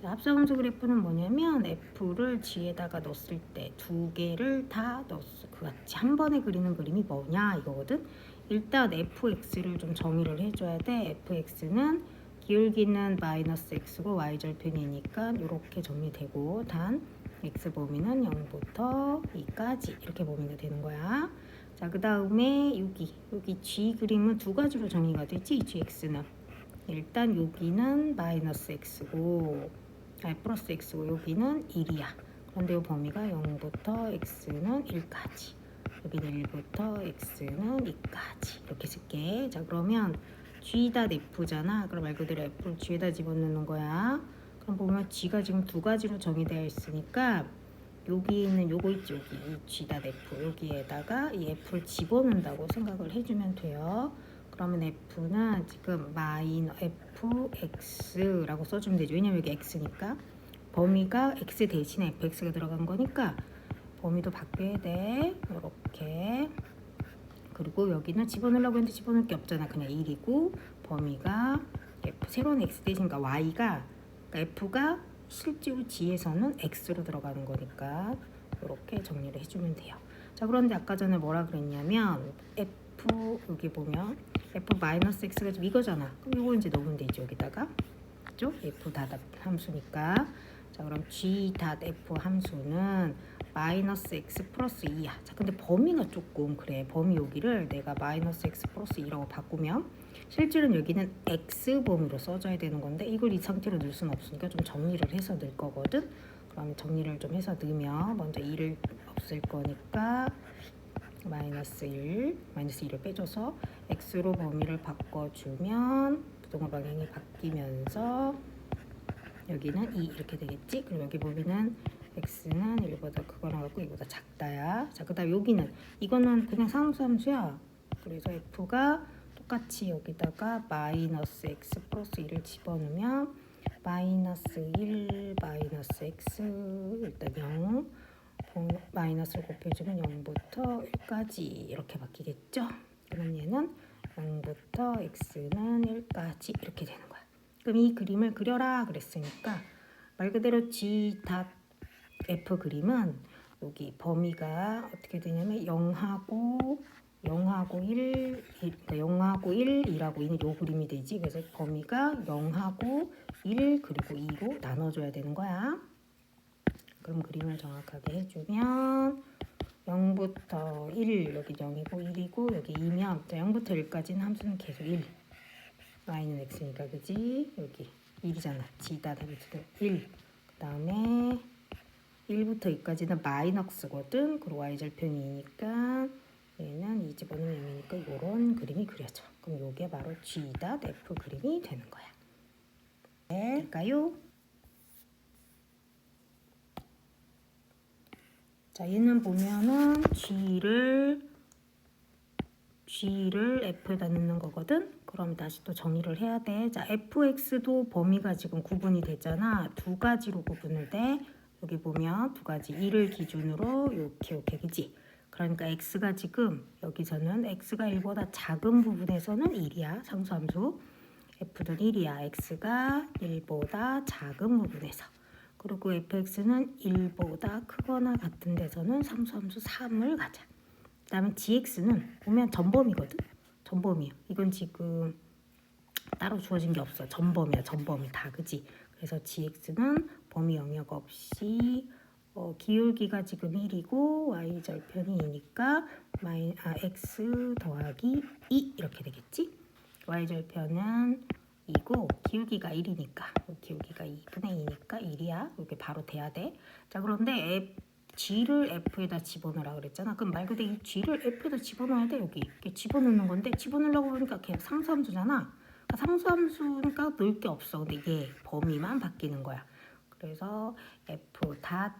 자, 합성함수 그래프는 뭐냐면 f를 g에다가 넣었을 때 두 개를 다 넣었어. 그 같이 한 번에 그리는 그림이 뭐냐 이거거든. 일단 fx를 좀 정의를 해줘야 돼. fx는 기울기는 마이너스 x고 y절편이니까 이렇게 정리되고 단 x 범위는 0부터 2까지 이렇게 범위가 되는 거야. 자, 그 다음에 여기 여기 g 그림은 두 가지로 정의가 되지 gx는 일단 여기는 마이너스 x고 아니 플러스 x고 여기는 1이야. 그런데 이 범위가 0부터 x는 1까지 여기는 1부터 x는 2까지 이렇게 쓸게. 자 그러면 g다 f잖아. 그럼 말 그대로 f를 g에다 집어넣는 거야. 그럼 보면 g가 지금 두 가지로 정의되어 있으니까 여기 있는 요거 있지 여기 이 g다 f 여기에다가 이 f를 집어넣는다고 생각을 해주면 돼요. 그러면 f는 지금 마이너 fx라고 써주면 되죠. 왜냐면 여기 x니까 범위가 x 대신에 fx가 들어간 거니까 범위도 바뀌어야 돼. 이렇게 그리고 여기는 집어넣으려고 했는데 집어넣을 게 없잖아. 그냥 1이고 범위가 f 새로운 x 대신과 y가 그러니까 f가 실제로 g에서는 x로 들어가는 거니까 이렇게 정리를 해주면 돼요. 자 그런데 아까 전에 뭐라 그랬냐면 f 여기 보면 f 마이너스 x가 지금 이거잖아. 그럼 이거 이제 넣으면 되죠 여기다가 그죠? f 닷 함수니까 자 그럼 g 닷 f 함수는 마이너스 x 플러스 2야. 자 근데 범위가 조금 그래. 범위 여기를 내가 마이너스 x 플러스 2라고 바꾸면 실제로는 여기는 x 범위로 써줘야 되는 건데 이걸 이 상태로 넣을 수는 없으니까 좀 정리를 해서 넣을 거거든. 그럼 정리를 좀 해서 넣으면 먼저 2를 없앨 거니까 마이너스 1 마이너스 2를 빼줘서 x로 범위를 바꿔주면 부동호 방향이 바뀌면서 여기는 2 이렇게 되겠지? 그럼 여기 보면은 x는 1보다 크거나 같고 이보다 작다야. 자, 그 다음 여기는 이거는 그냥 상수함수야. 그래서 f가 똑같이 여기다가 마이너스 x 플러스 1을 집어넣으면 마이너스 1 마이너스 x 일단 0 마이너스를 곱해주면 0부터 1까지 이렇게 바뀌겠죠? 그럼 얘는 0부터 x는 1까지 이렇게 되는 거야. 그럼 이 그림을 그려라 그랬으니까 말 그대로 g 닷 f 그림은 여기 범위가 어떻게 되냐면 0하고 0하고 1, 그러니까 0하고 1, 2라고 있는 요 그림이 되지. 그래서 범위가 0하고 1 그리고 2로 나눠줘야 되는 거야. 그럼 그림을 정확하게 해주면 0부터 1 여기 0이고 1이고 여기 2면 0부터 1까지는 함수는 계속 1 y는 x니까 그지? 여기 1이잖아. g다 답이거든 1 그 다음에 1부터 2까지는 마이너스거든. 그리고 y절편이니까 얘는 이 집어넣으면 0이니까 이런 그림이 그려져. 그럼 요게 바로 g다 f 그림이 되는 거야. 네, 될까요? 자, 얘는 보면은 G를 G를 F에다 넣는 거거든. 그럼 다시 또 정리를 해야 돼. 자, FX도 범위가 지금 구분이 됐잖아. 두 가지로 구분을 돼. 여기 보면 두 가지 1을 기준으로 이렇게 이렇게 그지? 그러니까 x가 지금 여기서는 x가 1보다 작은 부분에서는 1이야. 상수함수. f는 1이야. x가 1보다 작은 부분에서. 그리고 fx는 1보다 크거나 같은 데서는 상수함수 3을 가자. 그 다음에 gx는 보면 전범위거든. 전범위야. 이건 지금 따로 주어진 게 없어. 전범위야. 전범위 다 그지. 그래서 gx는 범위 영역 없이 어, 기울기가 지금 1이고 y 절편이 2니까 마이, 아, x 더하기 2 이렇게 되겠지. y 절편은 2고 기울기가 1이니까 기울기가 2분의 2니까 1이야. 이게 바로 돼야 돼. 자 그런데 F, G를 F에다 집어넣으라 그랬잖아. 그럼 말 그대로 이 G를 F에다 집어넣어야 돼 여기. 이렇게 집어넣는 건데 집어넣으려고 그러니까 그냥 상수함수잖아. 그러니까 상수함수니까 넣을 게 없어. 근데 얘 범위만 바뀌는 거야. 그래서 F 닷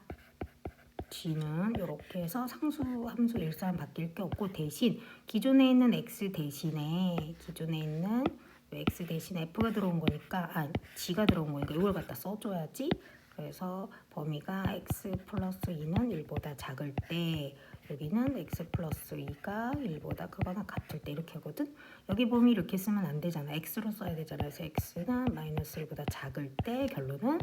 G는 이렇게 해서 상수함수 일산 바뀔 게 없고 대신 기존에 있는 X 대신에 기존에 있는 x 대신 f가 들어온 거니까 아 g가 들어온 거니까 이걸 갖다 써줘야지. 그래서 범위가 x 플러스 2는 1보다 작을 때 여기는 x 플러스 2가 1보다 크거나 같을 때 이렇게 하거든. 여기 범위 이렇게 쓰면 안 되잖아. x로 써야 되잖아. 그래서 x는 마이너스 1보다 작을 때 결론은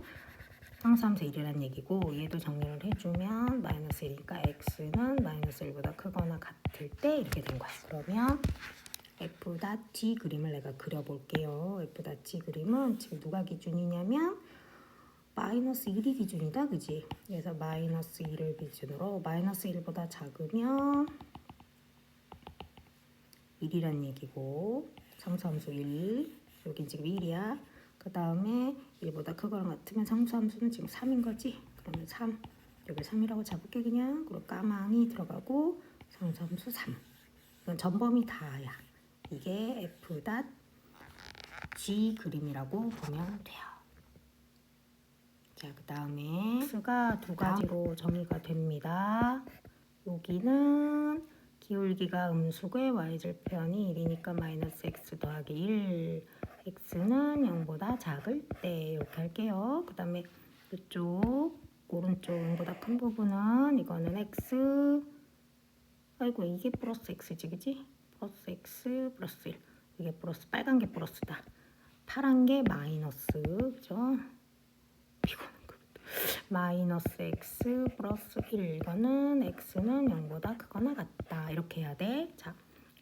상수함수 1이라는 얘기고 얘도 정리를 해주면 마이너스 1이니까 x는 마이너스 1보다 크거나 같을 때 이렇게 된 거야. 그러면 f.g 그림을 내가 그려볼게요. f.g 그림은 지금 누가 기준이냐면 마이너스 1이 기준이다, 그지? 그래서 마이너스 1을 기준으로 마이너스 1보다 작으면 1이란 얘기고 상수함수 1 여기 지금 1이야. 그 다음에 1보다 크거나 같으면 상수함수는 지금 3인 거지? 그러면 3 여기 3이라고 잡을게 그냥 그리고 까망이 들어가고 상수함수 3 이건 전범이 다야. 이게 f g 그림이라고 보면 돼요. 자, 그 다음에 x가 두 가지로 정의가 됩니다. 여기는 기울기가 음수의 y절편이 1이니까 마이너스 x 더하기 1 x는 0보다 작을 때 이렇게 할게요. 그 다음에 이쪽 오른쪽 0보다 큰 부분은 이거는 x 아이고 이게 플러스 x지 그지? 플러스 x 플러스 1 이게 플러스 빨간 게 플러스다. 파란 게 마이너스 그죠? 그 마이너스 x 플러스 1 이거는 x는 0보다 크거나 같다 이렇게 해야 돼. 자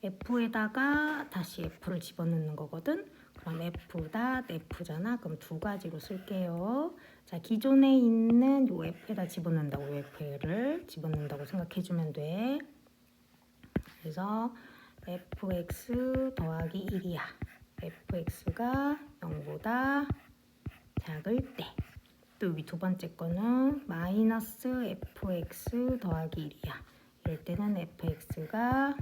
f에다가 다시 f를 집어넣는 거거든. 그럼 f 다 f잖아. 그럼 두 가지로 쓸게요. 자 기존에 있는 요 f에다 집어넣는다고 요 f를 집어넣는다고 생각해주면 돼. 그래서 fx 더하기 1이야. fx가 0보다 작을 때. 또 여기 두 번째 거는 마이너스 fx 더하기 1이야. 이럴 때는 fx가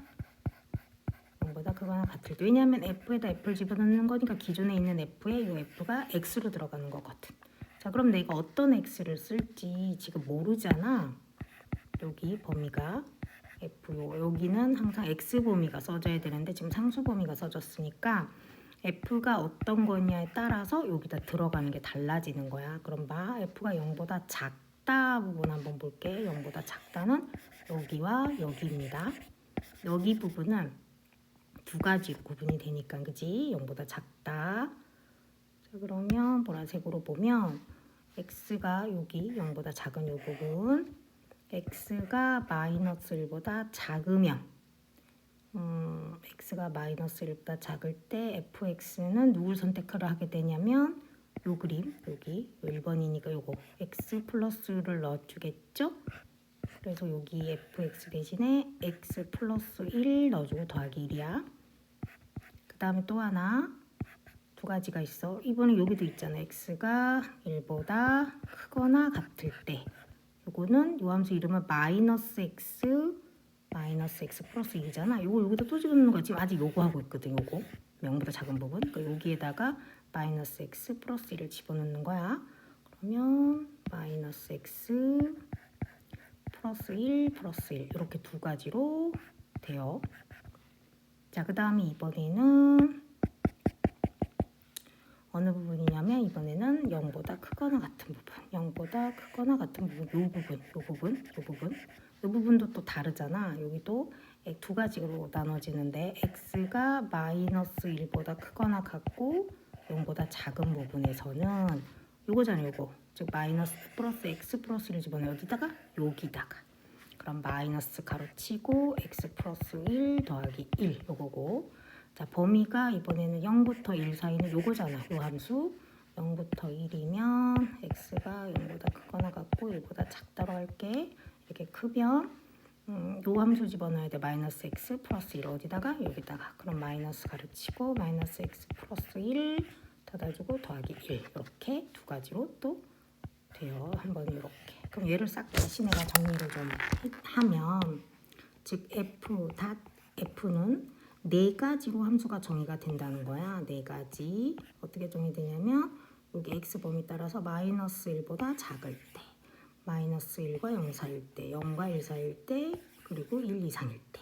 0보다 크거나 같을 때. 왜냐하면 f에다 f를 집어넣는 거니까 기존에 있는 f에 이 f가 x로 들어가는 거거든. 자 그럼 내가 어떤 x를 쓸지 지금 모르잖아. 여기 범위가 f 요 여기는 항상 x 범위가 써져야 되는데 지금 상수 범위가 써졌으니까 f가 어떤 거냐에 따라서 여기다 들어가는 게 달라지는 거야. 그럼 봐 f가 0보다 작다 부분 한번 볼게. 0보다 작다는 여기와 여기입니다. 여기 부분은 두 가지로 구분이 되니까 그지? 0보다 작다. 자 그러면 보라색으로 보면 x가 여기 0보다 작은 이 부분 x가 마이너스 1보다 작으면 음, x가 마이너스 1보다 작을 때 fx는 누굴 선택을 하게 되냐면 요 그림 여기 1번이니까 요거 x 플러스를 넣어주겠죠? 그래서 여기 fx 대신에 x 플러스 1 넣어주고 더하기 1이야. 그 다음에 또 하나 두 가지가 있어. 이번에 여기도 있잖아. x가 1보다 크거나 같을 때. 요거는 요 함수 이름은 마이너스 x 마이너스 x 플러스 2잖아. 요거 여기다 또 집어넣는 거 지금 아직 요거 하고 있거든. 요거 0보다 작은 부분. 그러니까 여기에다가 마이너스 x 플러스 1을 집어넣는 거야. 그러면 마이너스 x 플러스 1 플러스 1 이렇게 두 가지로 돼요. 자, 그 다음에 이번에는 어느 부분이냐면 이번에는 0보다 크거나 같은 부분 0보다 크거나 같은 부분 요 부분 요 부분 요 부분. 요 부분도 또 다르잖아. 여기도 두 가지로 나눠지는데 x가 마이너스 1보다 크거나 같고 0보다 작은 부분에서는 요거잖아 요거. 즉 마이너스 플러스 x 플러스 1 집어넣어. 어디다가 여기다가. 그럼 마이너스 가로치고 x 플러스 1 더하기 1 요거고 자 범위가 이번에는 0부터 1 사이는 요거잖아. 요 함수. 0부터 1이면 x가 0보다 크거나 같고 1보다 작다고 할게. 이렇게 크면 음, 요 함수 집어넣어야 돼. 마이너스 x 플러스 1 어디다가? 여기다가. 그럼 마이너스 가르치고 마이너스 x 플러스 1 닫아주고 더하기 1 이렇게 두 가지로 또 돼요. 한번 이렇게. 그럼 얘를 싹 다시 내가 정리를 좀 해- 하면 즉 f 닷 f는 네 가지로 함수가 정의가 된다는 거야. 네 가지. 어떻게 정의되냐면 여기 x 범위 따라서 마이너스 1보다 작을 때 마이너스 1과 0 사이일 때 0과 1 사이일 때 그리고 1 이상일 때.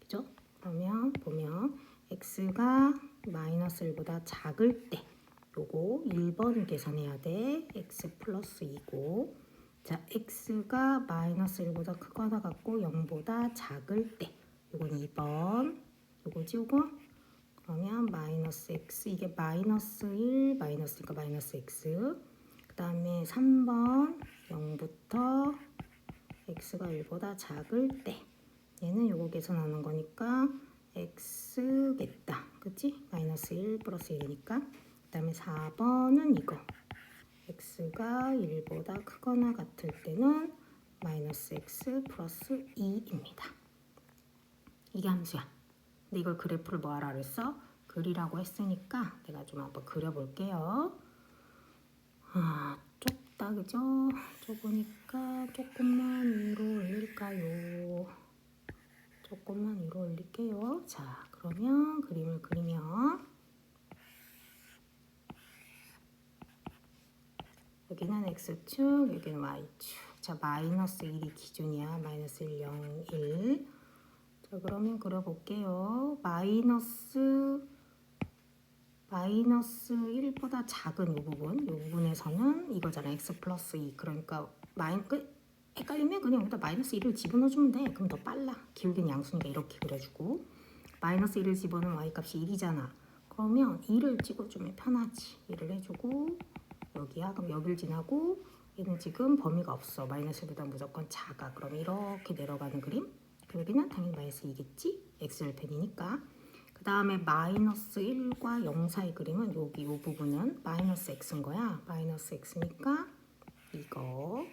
그죠? 그러면 보면 x가 마이너스 1보다 작을 때 요거 1번 계산해야 돼. X 플러스 2고. 자 x가 마이너스 1보다 크거나 같고 0보다 작을 때 요건 2번 요거지 요거 그러면 마이너스 x 이게 마이너스 1 마이너스니까 마이너스 x 그그 다음에 3번 0부터 x가 1보다 작을 때 얘는 요거 계산하는 거니까 x겠다. 그치? 마이너스 1 플러스 1이니까 그 다음에 4번은 이거 x가 1보다 크거나 같을 때는 마이너스 x 플러스 2입니다. 이게 함수야. 근데 이걸 그래프를 뭐 하라 그랬어? 그리라고 했으니까 내가 좀 한번 그려볼게요. 아, 좁다 그죠? 좁으니까 조금만 위로 올릴까요? 조금만 위로 올릴게요. 자, 그러면 그림을 그리면 여기는 x축, 여기는 y축. 자, 마이너스 1이 기준이야. 마이너스 1, 0, 1. 자, 그러면 그려볼게요. 마이너스 마이너스 1보다 작은 이 부분, 이 부분에서는 이거잖아. x 플러스 2. 그러니까 마이 그 헷갈리면 그냥 여기다 마이너스 1을 집어넣어주면 돼. 그럼 더 빨라. 기울기는 양수니까 이렇게 그려주고 마이너스 1을 집어넣으면 y값이 1이잖아. 그러면 2를 찍어주면 편하지. 1을 해주고 여기야. 그럼 여기를 지나고 얘는 지금 범위가 없어. 마이너스 1보다 무조건 작아. 그럼 이렇게 내려가는 그림. 그 여기는 당연히 마이너스 2겠지? x절편이니까. 그 다음에 마이너스 1과 0 사이 그림은 여기 이 부분은 마이너스 x인 거야. 마이너스 x니까 이거.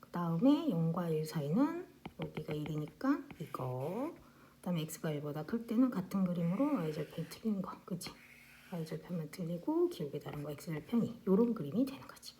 그 다음에 0과 1 사이는 여기가 1이니까 이거. 그 다음에 x가 1보다 클 때는 같은 그림으로 y절편이 틀린 거. 그치? y절편만 틀리고 기울기 다른 거 x절편이. 요런 그림이 되는 거지.